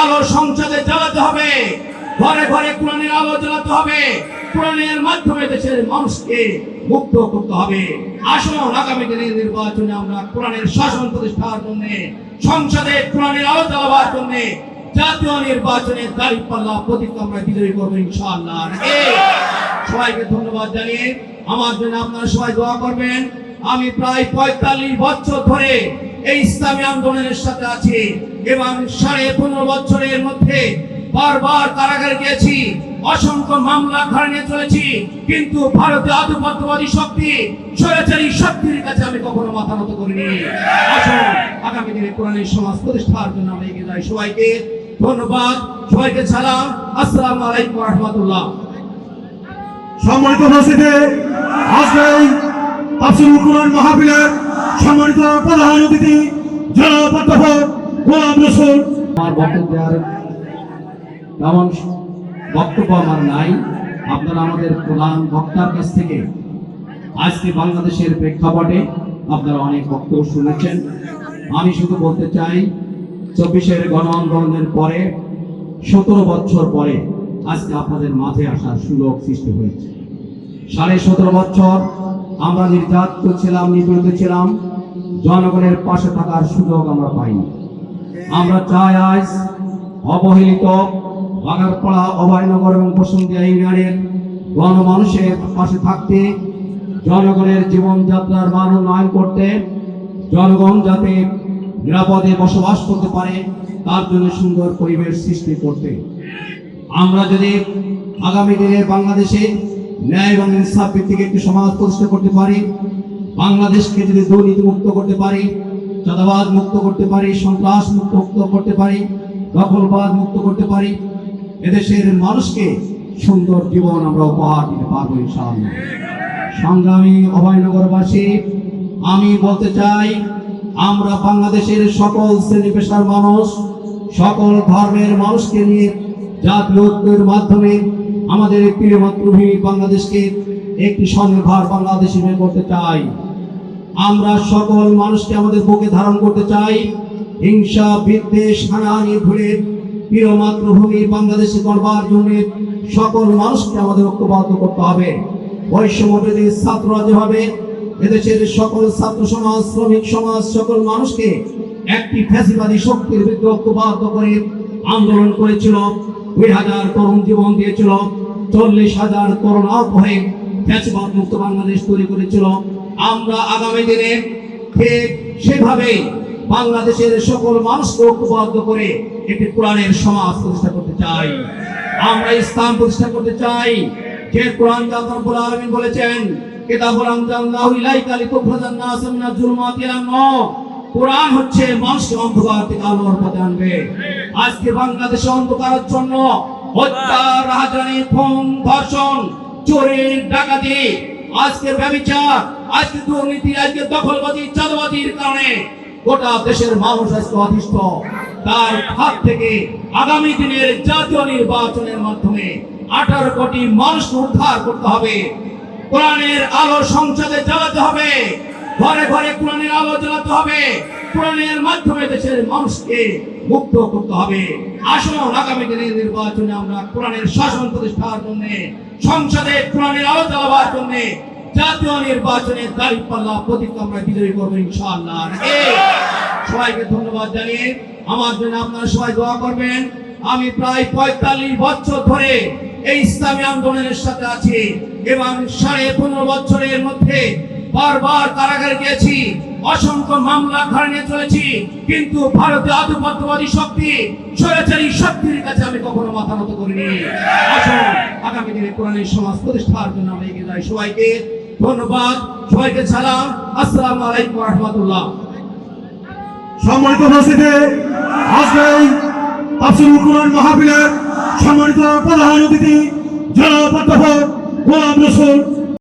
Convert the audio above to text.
আলো সংসদে জ্বালাতে হবে। ঘরে ঘরে কোরআনের আলো জ্বালাতে হবে। কোরআনের মাধ্যমে দেশের মানুষকে মুক্ত করতে হবে। আসুন, আগামী দিনের নির্বাচনে আমরা কোরআনের শাসন প্রতিষ্ঠার জন্য, সংসদে কোরআনের আলো জ্বালাবার জন্য জাতীয় নির্বাচনে দাঁড়িয়ে পাল্লা প্রতীক আমরা বিজয়ী করব ইনশাআল্লাহ। সবাইকে ধন্যবাদ জানিয়ে আমার জন্য আপনারা সবাই দোয়া করবেন। আমি প্রায় পঁয়তাল্লিশ বছর ধরে এই ইসলামী আন্দোলনের সাথে আছি এবং সাড়ে পনেরো বছরের মধ্যে বারবার কারাগারে গিয়েছি, অসংখ্য মামলা নিয়ে চলেছি, কিন্তু ভারতীয় আধিপত্যবাদী শক্তি, স্বৈরাচারী শক্তির কাছে আমি কখনো মাথা নত করিনি। আসুন, আগামী দিনে কোরআনের সমাজ প্রতিষ্ঠার জন্য আমরা এগিয়ে যাই। সবাইকে ধন্যবাদ, সবাইকে সালাম। আসসালামু আলাইকুম রহমতুল্লাহ। সম্মানিত মসজিদে আজকে এই তাফসিরুল কুরআন মাহফিলের সম্মানিত প্রধান অতিথি আমার বক্তব্য তেমন বক্তব্য আমার নাই। আপনারা আমাদের প্রধান বক্তার কাছ থেকে আজকে বাংলাদেশের প্রেক্ষাপটে আপনারা অনেক বক্তব্য শুনেছেন। আমি শুধু বলতে চাই, চব্বিশের গণ আন্দোলনের পরে, সতেরো বছর পরে আজকে আপনাদের মাঝে আসার সুযোগ সৃষ্টি হয়েছে। সাড়ে সতেরো বছর আমরা নির্যাতিত ছিলাম, নিপীড়িত ছিলাম। জনগণের পাশে থাকার সুযোগ আমরা পাইনি। আমরা চাই আজ অবহেলিত বাগারপাড়া, অভয়নগর এবং বসুন্ধিয়া ইউনিয়নের গণমানুষের পাশে থাকতে, জনগণের জীবনযাত্রার মান উন্নয়ন করতে, জনগণ যাতে নিরাপদে বসবাস করতে পারে, তার জন্য সুন্দর পরিবেশ সৃষ্টি করতে। আমরা যদি আগামী দিনে বাংলাদেশে ন্যায় এবং ইনসাফ ভিত্তিক একটি সমাজ প্রতিষ্ঠা করতে পারি বাংলাদেশকে যদি দুর্নীতি মুক্ত করতে পারি, চাঁদাবাদ মুক্ত করতে পারি, সন্ত্রাস মুক্ত মুক্ত করতে পারি, দখলবাদ মুক্ত করতে পারি, এদেশের মানুষকে সুন্দর জীবন আমরা উপহার দিতে পারব ইনশাআল্লাহ। সংগ্রামী অভয়নগরবাসী, আমি বলতে চাই, আমরা বাংলাদেশের সকল শ্রেণি পেশার মানুষ, সকল ধর্মের মানুষকে নিয়ে জাতীয় ঐক্যের মাধ্যমে আমাদের প্রিয় মাতৃভূমি বাংলাদেশকে একটি স্বনির্ভর বাংলাদেশ করতে চাই। আমরা সকল মানুষকে আমাদের বুকে ধারণ করতে চাই। হিংসা, বিদ্বেষ, হানাহানি ভুলে প্রিয় মাতৃভূমি বাংলাদেশে করবার জন্য সকল মানুষকে আমাদের ঐক্যবদ্ধ করতে হবে। বৈষম্যবিরোধী ছাত্ররা যেভাবে এদেশের সকল ছাত্র সমাজ, শ্রমিক সমাজ, সকল মানুষকে একটি ফ্যাসিবাদী শক্তির বিরুদ্ধে ঐক্যবদ্ধ করে আন্দোলন করেছিল, দুই হাজার তরুণ জীবন দিয়েছিল, চল্লিশ হাজার আহত হয়ে ফ্যাসিবাদ মুক্ত বাংলাদেশ তৈরি করেছিল। আমরা আগামী দিনে সেভাবে বাংলাদেশের সকল মানুষকে ঐক্যবদ্ধ করে একটি কোরআনের সমাজ প্রতিষ্ঠা করতে চাই। আমরা ইসলাম প্রতিষ্ঠা করতে চাই। যে কোরআন বলেছেন হচ্ছে অন্ধকার আজকে অন্ধকারের জন্য হত্যা ডাকাতি আজকে ব্যবচার, আজকে দুর্নীতি, আজকে দখলবাজি, চাঁদাবাজির কারণে গোটা দেশের মানুষ আজকে অতিষ্ঠ। তার হাত থেকে আগামী দিনের জাতীয় নির্বাচনের মাধ্যমে আঠারো কোটি মানুষকে উদ্ধার করতে হবে। কোরআনের আলো সংসদে জ্বালাতে হবে। ঘরে ঘরে কোরআনের আলো জ্বালাতে হবে। কোরআনের মাধ্যমে দেশের মানুষকে মুক্ত করতে হবে। আসুন, আগামী দিনের নির্বাচনে আমরা কোরআনের শাসন প্রতিষ্ঠার জন্য, সংসদে কোরআনের আলো জ্বালাবার জন্য, জাতীয় নির্বাচনে দাঁড়িয়ে পাল্লা প্রতীক আমরা বিজয়ী করব ইনশাআল্লাহ। সবাইকে ধন্যবাদ জানিয়ে আমার জন্য আপনারা সবাই দোয়া করবেন। আমি প্রায় পঁয়তাল্লিশ বছর ধরে এই ইসলামী আন্দোলনের সাথে আছি এবং সাড়ে পনেরো বছরের মধ্যে বারবার কারাগারে গিয়েছি। অসংখ্য মামলা নিয়ে চলেছি, কিন্তু ভারতীয় আধিপত্যবাদী শক্তি, স্বৈরাচারী শক্তির কাছে আমি কখনো মাথা নত করিনি। আসুন, আগামী দিনে কোরআনের সমাজ প্রতিষ্ঠার জন্য আমরা এগিয়ে যাই। সবাইকে ধন্যবাদ। সবাইকে সালাম। আসসালামু আলাইকুম রহমতুল্লাহ। সম্মানিত মসজিদে আজকে তাফসিরুল কুরআন মাহফিলের সম্মানিত প্রধান অতিথি জনাব অধ্যাপক গোলাম রসুল